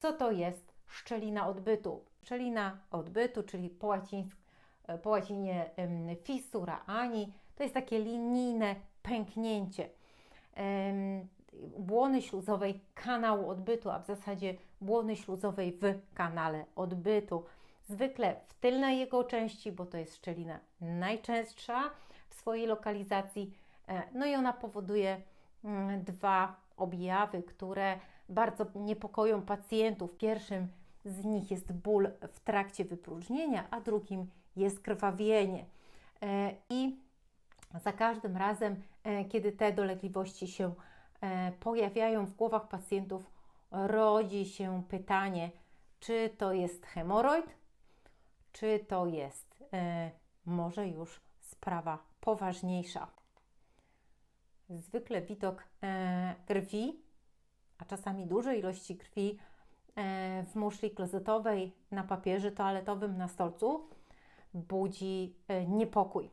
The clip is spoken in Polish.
Co to jest szczelina odbytu? Szczelina odbytu, czyli po, łacińsk, po łacinie fissura ani, to jest takie linijne pęknięcie błony śluzowej kanału odbytu, a w zasadzie błony śluzowej w kanale odbytu. Zwykle w tylnej jego części, bo to jest szczelina najczęstsza w swojej lokalizacji. E, No i ona powoduje dwa objawy, które bardzo niepokoją pacjentów. Pierwszym z nich jest ból w trakcie wypróżnienia, a drugim jest krwawienie. E, I za każdym razem, e, kiedy te dolegliwości się e, pojawiają w głowach pacjentów, rodzi się pytanie, czy to jest hemoroid, czy to jest może już sprawa poważniejsza. Zwykle widok e, krwi, a czasami dużej ilości krwi e, w muszli klozetowej, na papierze toaletowym, na stolcu, budzi e, niepokój.